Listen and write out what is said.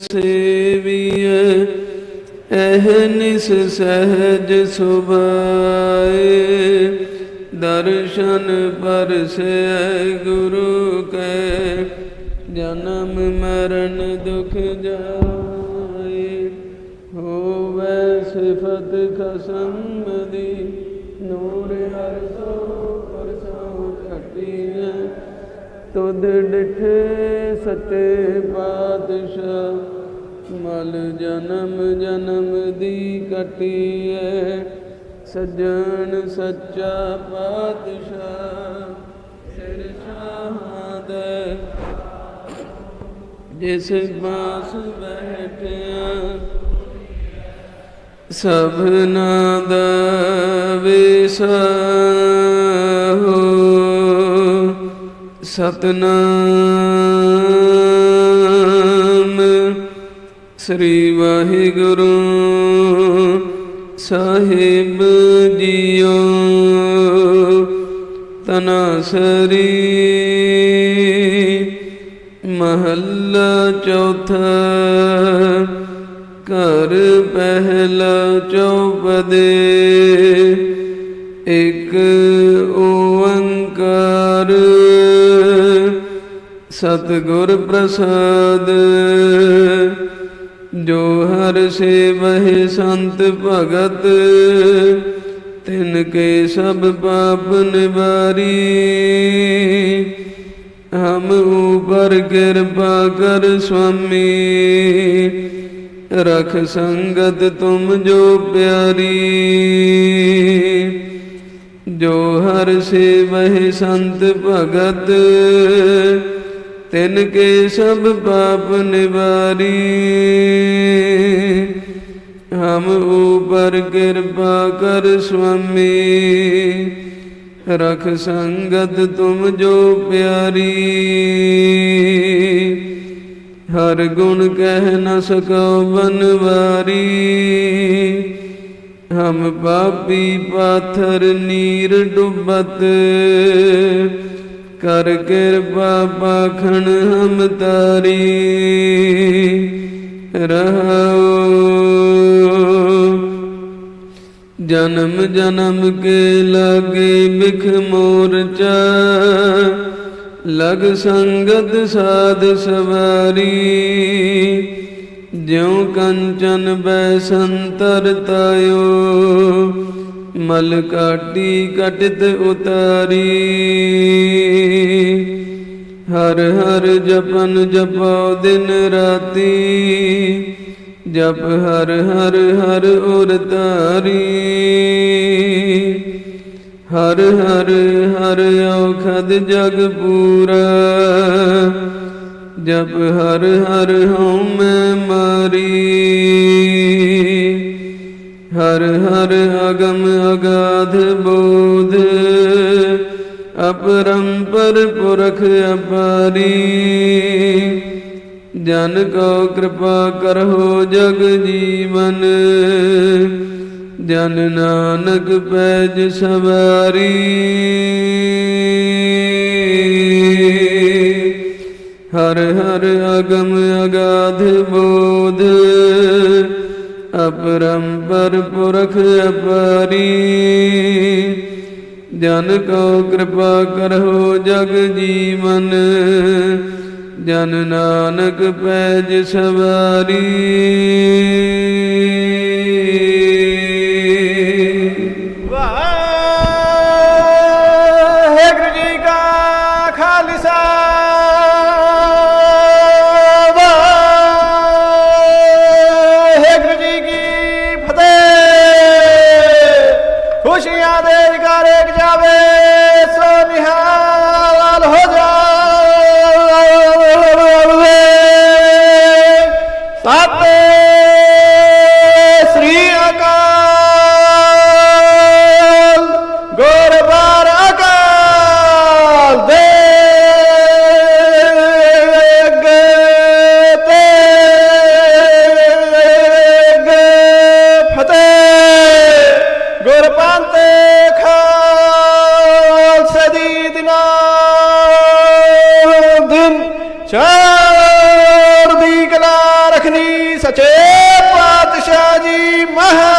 ਸੇਵੀਐ ਅਹਨਿਸ ਸਹਜ ਸੁਭਾਏ। ਦਰਸ਼ਨ ਪਰਸੈ ਗੁਰੂ ਕੈ, ਜਨਮ ਮਰਨ ਦੁਖ ਜਾਏ। ਹੋਵੇ ਸਿਫਤ ਖਸਮ ਦੀ, ਨੂਰ ਹਰ ਸੋ ਪਰਸੋ ਘਟੀਐ। ਤੁਧ ਡਿਠੇ ਸੱਚੇ ਪਾਤਸ਼ਾਹ ਮਲ ਜਨਮ ਜਨਮ ਦੀ ਕਟੀਐ, ਸਜਣ ਸੱਚਾ ਪਾਤਸ਼ਾਹ ਸਿਰ ਸ਼ਾਹਾਂ ਦੇ ਜਿਸ ਪਾਸ ਬੈਠਿਆ ਸਭਨਾ ਦਾ ਵਿਸਾਹੋ। ਸਤਨਾ ਸ੍ਰੀ ਵਾਹਿਗੁਰੂ ਸਾਹਿਬ ਜੀਓ। ਤਨਾਸਰੀ ਮਹੱਲਾ ਚੌਥਾ ਘਰ ਪਹਿਲਾ ਚੌਪਦੇ। ਇਕ ਓੰਕਾਰ ਸਤਿਗੁਰ ਪ੍ਰਸਾਦ। ਜੋ ਹਰ ਸੇਵਹਿ ਸੰਤ ਭਗਤ, ਤਿਨ ਕੇ ਸਭ ਪਾਪ ਨਿਵਾਰੀ। ਹਮ ਉਪਰ ਕਿਰਪਾ ਕਰ ਸੁਆਮੀ, ਰਖ ਸੰਗਤ ਤੁਮ ਜੋ ਪਿਆਰੀ। ਜੋ ਹਰ ਸੇਵਹਿ ਸੰਤ ਭਗਤ ਤਿਨ ਕੇ ਸਭ ਪਾਪ ਨਿਵਾਰੀ। ਹਮ ਉਪਰ ਕਿਰਪਾ ਕਰ ਸੁਆਮੀ। ਰਖ ਸੰਗਤ ਤੁਮ ਜੋ ਪਿਆਰੀ। ਹਰ ਗੁਣ ਕਹਿ ਨ ਸਕੋ ਬਨਵਾਰੀ। ਹਮ ਪਾਪੀ ਪਾਥਰ ਨੀਰ ਡੁਬਤ। ਕਰ ਕਿਰਪਾ ਪਾਖਣ ਹਮ ਤਾਰੀ। ਰਹਾਉ। ਜਨਮ ਜਨਮ ਕੇ ਲਾਗੇ ਬਿਖ ਮੋਰਚਾ। ਲਗ ਸੰਗਤ ਸਾਧ ਸਵਾਰੀ। ਜਿਉ ਕੰਚਨ ਬੈ ਸੰਤਰ ਤਾਇਓ। ਮਲ ਕਾਟੀ ਕਟਿਤ ਉਤਾਰੀ। ਹਰ ਹਰ ਜਪਨ ਜਪੋ ਦਿਨ ਰਾਤੀ। ਜਪ ਹਰ ਹਰ ਹਰ ਉਰ ਤਾਰੀ ਹਰ ਹਰ ਹਰ ਔਖਦ ਜਗ ਪੂਰਾ। ਜਪ ਹਰ ਹਰ ਹਉਮੈ ਮਾਰੀ। ਹਰ ਹਰ ਅਗਮ ਅਗਾਧ ਬੋਧ ਅਪਰੰਪਰ ਪੁਰਖ ਅਪਾਰੀ। ਜਨ ਕੋ ਕਿਰਪਾ ਕਰੋ ਜਗ ਜੀਵਨ, ਜਨ ਨਾਨਕ ਪੈਜ ਸਵਾਰੀ। ਹਰ ਹਰ ਅਗਮ ਅਗਾਧ ਬੋਧ ਅਪਰੰਪਰ ਪੁਰਖ ਅਪਾਰੀ। ਜਨ ਕੋ ਕਿਰਪਾ ਕਰੋ ਜਗ ਜੀਵਨ। ਜਨ ਨਾਨਕ ਪੈਜ ਸਵਾਰੀ। হুঁশিয়াদের গারে যাবে সোনিহাল হজার ਦਿਨ ਸਚੇ ਪਾਤਸ਼ਾਹ ਜੀ ਮਹਾ।